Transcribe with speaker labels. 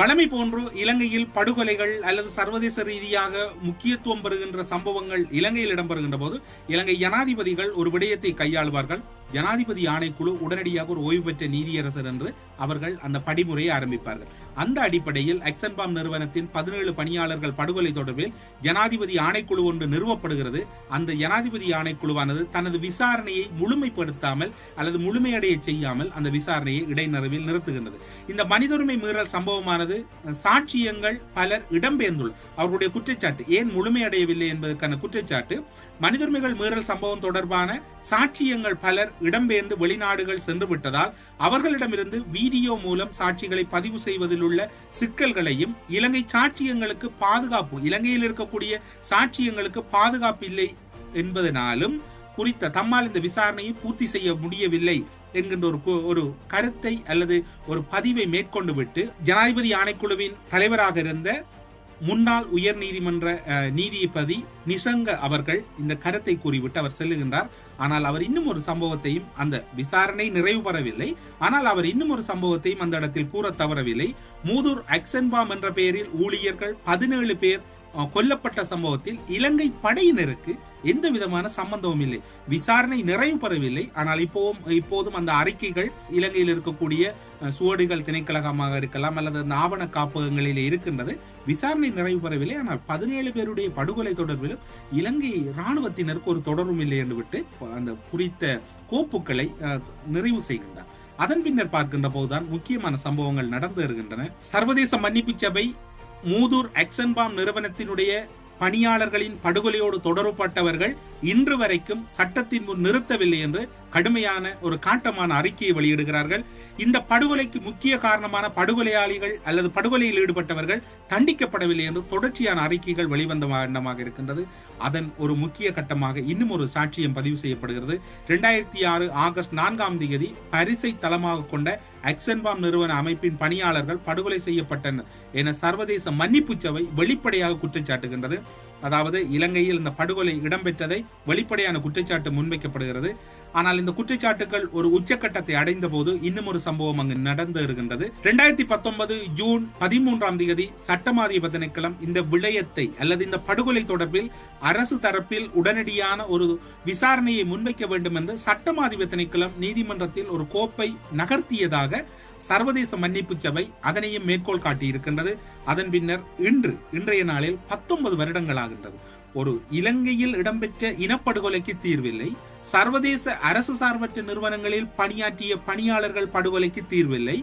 Speaker 1: வளமை போன்று இலங்கையில் படுகொலைகள் அல்லது சர்வதேச ரீதியாக முக்கியத்துவம் பெறுகின்ற சம்பவங்கள் இலங்கையில் இடம்பெறுகின்ற போது இலங்கை ஜனாதிபதிகள் ஒரு விடயத்தை கையாளுவார்கள். ஜனாதிபதி ஆணைக்குழு உடனடியாக ஒரு ஓய்வு பெற்ற நீதியரசர் என்று அவர்கள் அந்த படிமுறையை ஆரம்பிப்பார்கள். அந்த அடிப்படையில் எக்ஸன்பாம் நிறுவனத்தின் பதினேழு பணியாளர்கள் படுகொலை தொடர்பில் ஜனாதிபதி ஆணைக்குழு ஒன்று நிறுவப்படுகிறது. அந்த ஜனாதிபதி ஆணைக்குழுவானது தனது விசாரணையை முழுமைப்படுத்தாமல் அல்லது முழுமையடைய செய்யாமல் அந்த விசாரணையை இடைநடுவில் நிறுத்துகின்றது. இந்த மனிதுரிமை மீறல் சம்பவமானது சாட்சியங்கள் பலர் இடம்பெயர்ந்துள்ள அவர்களுடைய குற்றச்சாட்டு ஏன் முழுமையடையவில்லை என்பதற்கான குற்றச்சாட்டு மனிதுரிமைகள் மீறல் சம்பவம் தொடர்பான சாட்சியங்கள் பலர் இடம்பெயர்ந்து வெளிநாடுகள் சென்று விட்டதால் அவர்களிடமிருந்து வீடியோ மூலம் சாட்சிகளை பதிவு செய்வதில் உள்ள சிக்கல்களையும் இலங்கை சாட்சியங்களுக்கு பாதுகாப்பு இலங்கையில் இருக்கக்கூடிய சாட்சியங்களுக்கு பாதுகாப்பு இல்லை என்பதனாலும் குறித்த தம்மால் இந்த விசாரணையை பூர்த்தி செய்ய முடியவில்லை என்கின்ற ஒரு ஒரு கருத்தை அல்லது ஒரு பதிவை மேற்கொண்டு விட்டு ஜனாதிபதி ஆணைக்குழுவின் தலைவராக இருந்த முன்னாள் உயர் நீதிமன்ற நீதிபதி நிசங்க அவர்கள் இந்த கருத்தை கூறிவிட்டு அவர் செல்லுகின்றார். ஆனால் அவர் இன்னும் ஒரு சம்பவத்தையும் அந்த விசாரணை நிறைவு பெறவில்லை. ஆனால் அவர் இன்னும் ஒரு சம்பவத்தையும் அந்த இடத்தில் கூற தவறவில்லை. மூதூர் அக்சன்பாம் என்ற பெயரில் ஊழியர்கள் பதினேழு பேர் கொல்லப்பட்ட சம்பவத்தில் இலங்கை படையினருக்கு எந்த விதமான சம்பந்தமும் இல்லை. விசாரணை நிறைவு பெறவில்லை. ஆனால் இப்போவும் இப்போதும் அந்த அறிக்கைகள் இலங்கையில் இருக்கக்கூடிய சுவடுகள் திணைக்கழகமாக இருக்கலாம் அல்லது அந்த ஆவண காப்பகங்களில் இருக்கின்றது விசாரணை நிறைவு பெறவில்லை. ஆனால் பதினேழு பேருடைய படுகொலை தொடர்பிலும் இலங்கை இராணுவத்தினருக்கு ஒரு தொடரும் இல்லை என்று விட்டு அந்த குறித்த கோப்புகளை நிறைவு செய்கின்றார். அதன் பின்னர் பார்க்கின்ற போதுதான் முக்கியமான சம்பவங்கள் நடந்து வருகின்றன. சர்வதேச மன்னிப்பு சபை மூதூர் எக்ஸன்பாம் நிறுவனத்தினுடைய பணியாளர்களின் படுகொலையோடு தொடர்பட்டவர்கள் இன்று வரைக்கும் சட்டத்தின் முன் நிறுத்தவில்லை என்று கடுமையான ஒரு காட்டமான அறிக்கையை வெளியிடுகிறார்கள். இந்த படுகொலைக்கு முக்கிய காரணமான படுகொலையாளிகள் அல்லது படுகொலையில் ஈடுபட்டவர்கள் தண்டிக்கப்படவில்லை என்று தொடர்ச்சியான அறிக்கைகள் வெளிவந்த வண்ணமாக இருக்கின்றது. அதன் ஒரு முக்கிய கட்டமாக இன்னும் ஒரு சாட்சியம் பதிவு செய்யப்படுகிறது. இரண்டாயிரத்தி ஆறு ஆகஸ்ட் நான்காம் தேதி பரிசை தளமாக கொண்ட அக்சன்பாம் நிறுவன அமைப்பின் பணியாளர்கள் படுகொலை செய்யப்பட்டனர் என சர்வதேச மன்னிப்பு சபை வெளிப்படையாக குற்றச்சாட்டுகின்றது அதாவது இலங்கையில் இந்த படுகொலை இடம்பெற்றதை வெளிப்படையான குற்றச்சாட்டு முன்வைக்கப்படுகிறது. ஆனால் இந்த குற்றச்சாட்டுகள் ஒரு உச்சக்கட்டத்தை அடைந்த போது இன்னும் ஒரு சம்பவம் அங்கு நடந்து இருக்கின்றது. இரண்டாயிரத்தி பத்தொன்பது ஜூன் பதிமூன்றாம் தேதி சட்டமாதிப திணைக்களம் இந்த விடயத்தை அல்லது இந்த படுகொலை தொடர்பில் அரசு தரப்பில் உடனடியான ஒரு விசாரணையை முன்வைக்க வேண்டும் என்று சட்டமாதிப திணைக்களம் நீதிமன்றத்தில் ஒரு கோப்பை நகர்த்தியதாக சர்வதேச மன்னிப்பு சபை அதனையும் மேற்கோள் காட்டியிருக்கின்றது. அதன் பின்னர் இன்று இன்றைய நாளில் பத்தொன்பது வருடங்களாகின்றது ஒரு இலங்கையில் இடம்பெற்ற இனப்படுகொலைக்கு தீர்வில்லை. சர்வதேச அரசு சார்பற்ற நிறுவனங்களில் பணியாற்றிய பணியாளர்கள் படுகொலைக்கு தீர்வில்லை.